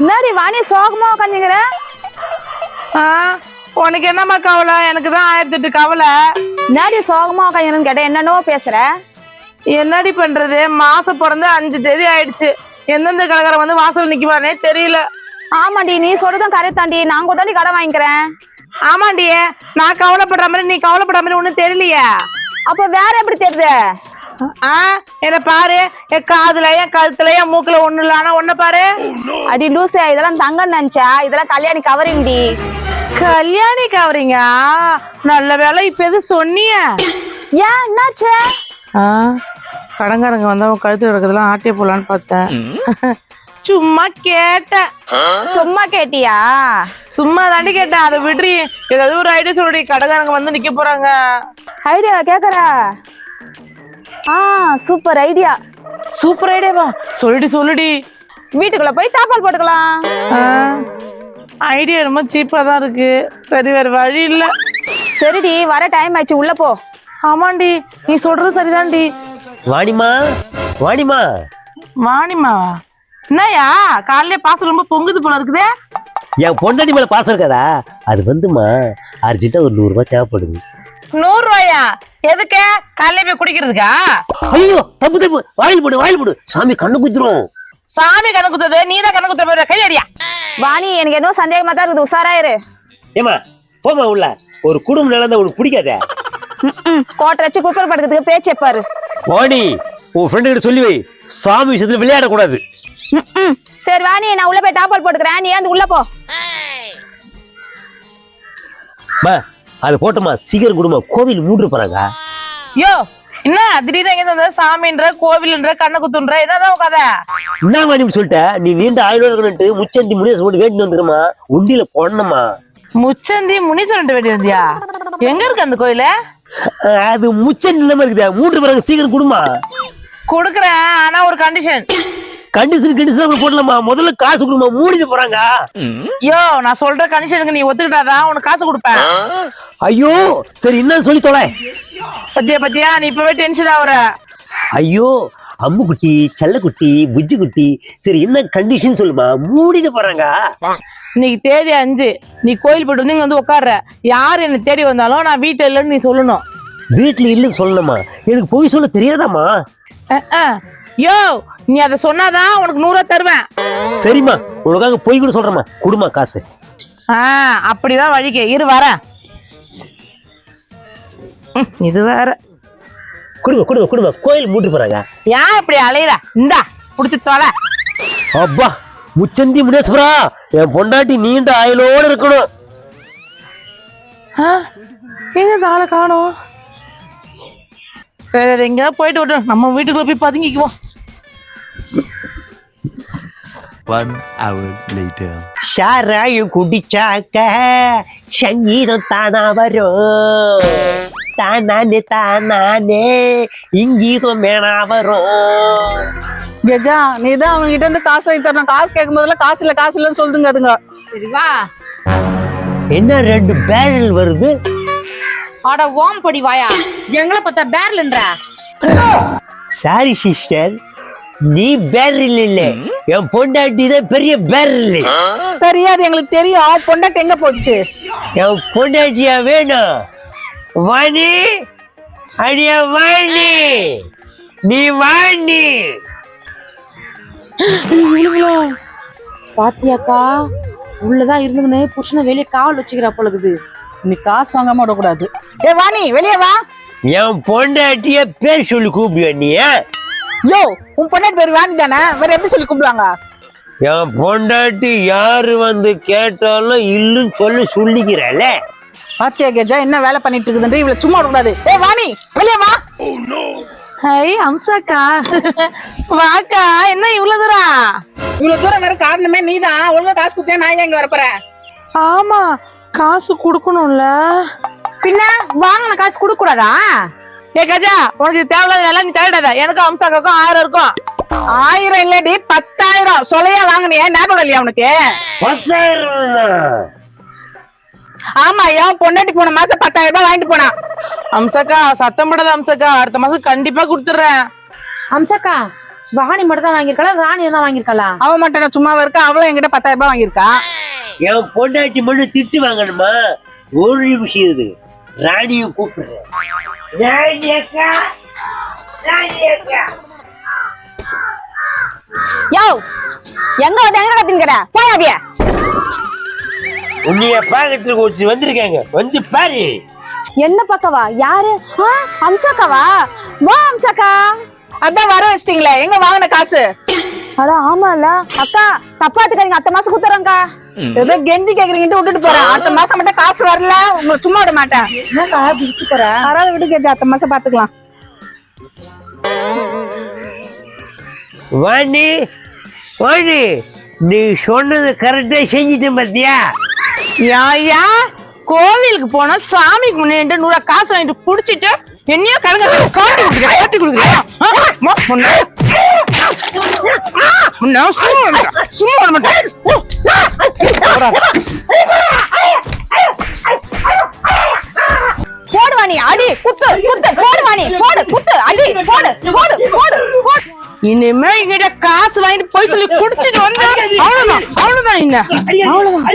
என்னடி வாணி சோகமா உட்காந்துங்கிற உனக்கு என்னம்மா கவலை? எனக்கு தான் ஆயிரத்தி எட்டு கவலை. என்னடி சோகமா உட்காந்துங்கன்னு கேட்டேன் என்னென்னவோ பேசுற? என்னடி பண்றது? மாசம் பிறந்து அஞ்சு தேதி ஆயிடுச்சு. எந்தெந்த கலகரம் வந்து வாசல் நிக்குவானே தெரியல. ஆமாடி நீ சொல்றதும் கரெக்ட் தாண்டி. நான் கூட தாண்டி கடன் வாங்கிக்கிறேன். ஆமாண்டியே நான் கவலைப்படுற மாதிரி நீ கவலைப்படுற மாதிரி ஒண்ணும் தெரியலையே. அப்ப வேற எப்படி தெரியுது? ஆ என்ன பாரு என் காதுல என் கழுத்துல என் மூக்குல ஒண்ணு இல்ல. ஆனா ஒன்ன பாரு. அடி லூசே இதெல்லாம் தங்கம் நினைச்சா? இதெல்லாம் கல்யாணி கவரிங்டி கல்யாணி கவரிங்க? நல்ல வேலை இப்ப எது சொன்னிய? ஏன் என்னாச்சு? ஆ கடங்காரங்க வந்தா உன் கழுத்துல இருக்கிறதெல்லாம் ஆட்டிய போலான்னு பார்த்தேன். சும்மா கேட்டேன் சும்மா கேட்டியா? சும்மா தாண்டி கேட்டேன். அதை விடுறி ஏதாவது ஒரு ஐடியா சொல்றி கடங்காரங்க வந்து நிக்க போறாங்க. ஐடியா கேக்குற. ஆ சூப்பர் ஐடியா. சூப்பர் ஐடியாவா சொல்லுடி சொல்லுடி. வீட்டுக்குள்ள போய் தாப்பால் போட்டுக்கலாம். ஐடியா ரொம்ப சீப்பா தான் இருக்கு. சரி வேற வழி இல்ல. சரிடி வர டைம் ஆயிடுச்சு உள்ள போ. ஆமாண்டி நீ சொல்றது சரிதான்டி வாணிமா வாணிமா. வாணிமாவா என்னயா காலையில பாசம் ரொம்ப பொங்குது போல இருக்குதே. என் பொண்டாட்டி மேல பாசம் இருக்காதா? அது வந்துமா அர்ஜென்ட்டா ஒரு நூறு ரூபாய் தேவைப்படுது. நூறு ரூபாயா? எதுக்கு? காலையில போய் குடிக்கிறதுக்கா? ஐயோ தப்பு தப்பு. வாயில் போடு வாயில் போடு. சாமி கண்ணு குத்துரும். சாமி கணக்கு குத்துறது நீ தான் கணக்கு குத்துற போற கையடியா வாணி எனக்கு என்ன சந்தேகமா தான் இருக்குது. உஷாராயிரு ஏமா போமா உள்ள. ஒரு குடும்பம் நடந்தா உனக்கு பிடிக்காத. கோட்டை வச்சு குக்கர் படுக்கிறதுக்கு பேச்சு பாரு வாணி உன் ஃப்ரெண்டு கிட்ட சொல்லி வை. சாமி விஷயத்துல விளையாடக்கூடாது. சரி வாணி நான் உள்ள போய் டாப்பால் போட்டுக்கிறேன். நீ வந்து உள்ள போ. மா அது போட்டோமா சீக்கிரம் கொடுமா கோவில் மூன்று போறாங்க யோ என்ன திடீர்னு எங்க வந்த சாமின்ற கோவில்ன்ற கண்ண குத்துன்ற என்னதான் கதை? என்ன வாணி சொல்லிட்ட. நீ நீண்ட ஆயுள் இருக்கணும்ட்டு முச்சந்தி முனியஸ் போட்டு வேண்டிட்டு வந்துருமா? உண்டியில போடணுமா? முச்சந்தி முனீஸ்வரன் வேண்டி வந்தியா? எங்க இருக்கு அந்த கோயிலு? அது முச்சந்தி இல்லாம இருக்குதா. மூன்று பிறகு சீக்கிரம் கொடுமா? கொடுக்குறேன் ஆனா ஒரு கண்டிஷன் கண்டிஷன் கண்டிஷன் போடலாமா? முதல்ல காசு கொடுமா மூடிட்டு போறாங்க. யோ நான் சொல்ற கண்டிஷனுக்கு நீ ஒத்துக்கிட்டாதான் உனக்கு காசு கொடுப்பேன். ஐயோ சரி என்னன்னு சொல்லி தொலை. பத்தியா பத்தியா நீ இப்பவே டென்ஷன் ஆகுற ஐயோ அம்முக்குட்டி செல்லக்குட்டி புஜ்ஜி குட்டி சரி என்ன கண்டிஷன் சொல்லுமா? மூடிட்டு போறாங்க. இன்னைக்கு தேதி அஞ்சு. நீ கோயில் போயிட்டு வந்து இங்க வந்து உட்கார்ற யார் என்ன தேடி வந்தாலும் நான் வீட்டுல இல்லைன்னு நீ சொல்லணும். வீட்டுல இல்லைன்னு சொல்லணுமா? எனக்கு போய் சொல்ல அஹ். யோ நீ அதை சொன்னாதான் உனக்கு நூறா தருவேன். சரிம்மா உனக்காக போய் கூட சொல்றேம்மா. குடுமா காசு. ஆ அப்படிதான் வழிக்கு இரு வரேன். ம், இது வேற. குடுமா குடுமா குடுமா கோயில் மூட்டு போறாங்க. ஏன் இப்படி அலையிற? இந்தா புடிச்சு தொலை. அப்பா முச்சந்தி முனேஸ்வரா என் பொண்டாட்டி நீண்ட ஆயுளோட இருக்கணும். ஆ, எங்க இந்த ஆளை காணோம்? சரி அது எங்கேயாவது போயிட்டு விட்டு நம்ம வீட்டுக்குள்ள போய் பதுங்கிக்குவோம். One hour later. சாராயம் குடிச்சாக்க சங்கீதம் தானா வரும். தானானே தானானே இங்கீதம் மேனா வரும். கெஜா நீ தான் அவங்க கிட்ட இருந்து காசு வாங்கி தரணும். காசு கேட்கும் போதெல்லாம் காசு இல்ல காசு இல்லைன்னு சொல்லுங்க அதுங்க. என்ன ரெண்டு பேரல் வருது? அட ஓம் பொடி வாயா. எங்களை பார்த்தா பேர்லன்ற? சாரி சிஸ்டர் நீ பேரல் இல்ல. என் பொண்டாட்டி தான் பெரிய பேரல் சரி அது எங்களுக்கு தெரியும். பொண்டாட்டி எங்க போச்சு? என் பொண்டாட்டியா வேணும் வாணி அடியா வாணி. நீ வாணி. பாத்தியாக்கா உள்ளதான் இருந்துங்கன்னு புருஷனை வெளியே காவல் வச்சுக்கிறா போலகுது நீ காசு வாங்காம விடக்கூடாது. ஏ வாணி வெளியே வா. என் பொண்டாட்டிய பேர் சொல்லி கூப்பிடுவ நீ? யோ உன் பொண்டாட்டி பேர் வாணி தானே? வேற எப்படி சொல்லி கூப்பிடுவாங்க என் பொண்டாட்டி யாரு வந்து கேட்டாலும் இல்லுன்னு சொல்லி சொல்லிக்கிறல பாத்தியா கெஜா என்ன வேலை பண்ணிட்டு இருக்குதுன்ற? இவ்வளவு சும்மா விடக்கூடாது. ஏ வாணி வெளியே வா. ஹை அம்சாக்கா. வாக்கா என்ன இவ்வளவு தூரம்? இவ்வளவு தூரம் வர காரணமே நீதான். ஒழுங்கா காசு குத்தியா நான் ஏன் இங்க வரப்போறேன்? ஆமா காசு கொடுக்கணும்ல. பின்ன வாங்கின காசு கொடுக்க கூடாதா ஏ கஜா உனக்கு தேவையில்லாத வேலை நீ தேடாத எனக்கும் அம்சாக்காக்கும் ஆயிரம் இருக்கும். ஆயிரம் இல்லடி பத்தாயிரம். சொலையா வாங்கினியா ஞாபகம் இல்லையா உனக்கு? பத்தாயிரம் ஆமா என் பொண்டாட்டி போன மாசம் பத்தாயிரம் ரூபாய் வாங்கிட்டு போனான் அம்சாக்கா சத்தம் படாத அம்சாக்கா. அடுத்த மாசம் கண்டிப்பா கொடுத்துட்றேன். அம்சக்கா வாணி மட்டும் தான் வாங்கியிருக்காளா? ராணி தான் வாங்கியிருக்காளா? அவன் மட்டும் சும்மாவா இருக்கா? அவளும் என்கிட்ட பத்தாயிரம் ரூபாய் வாங்கியிருக்கா. என் பொண்டாட்டி மட்டும் திட்டு வாங்கணுமா? ஒரு நிமிஷம் இது ராணியும் கூப்பிடுறேன். ராணி அக்கா ராணி அக்கா. யோ எங்க வந்து எங்க கத்தின்கிற போயாதிய உன்னைய பாக்கத்துக்கு ஒருத்தர் வந்திருக்காங்க. வந்து பாரு. என்ன பக்கவா? யாரு? அம்சாக்காவா? வா அம்சாக்கா. அதான் வர வச்சிட்டீங்களே. எங்க வாங்கின காசு? அட ஆமால அக்கா தப்பா எடுத்துக்காதீங்க அத்த மாசம் குத்துறேன்க்கா ஏதோ கெஞ்சி கேக்குறீங்கன்னு விட்டுட்டு போறேன் அடுத்த மாசம் மட்டும் காசு வரல உங்களை சும்மா விட மாட்டேன் என்னக்கா விட்டு போற பரவாயில்ல விடு கேஜி அடுத்த மாசம் பாத்துக்கலாம் வாணி வாணி நீ சொன்னது கரெக்டா செஞ்சிட்டேன் பாத்தியா யாயா கோவிலுக்கு போனா சாமிக்கு முன்னாடி நூறு காசு வாங்கிட்டு புடிச்சிட்டு என்னையோ கடங்க காட்டி கொடுக்குறியா காட்டி கொடுக்குறியா சும்மா விட மாட்டேன். சும்மா விட மாட்டேன். ஓ. போறாங்க. போடுவா நீ அடி குத்து குத்து போடுவா நீ போடு குத்து அடி போடு போடு போடு போடு இனிமே என்கிட்ட காசு வாங்கிட்டு போய் சொல்லி குடிச்சிட்டு வந்தா அவ்வளவுதான் அவ்வளவுதான் என்ன அவ்வளவுதான்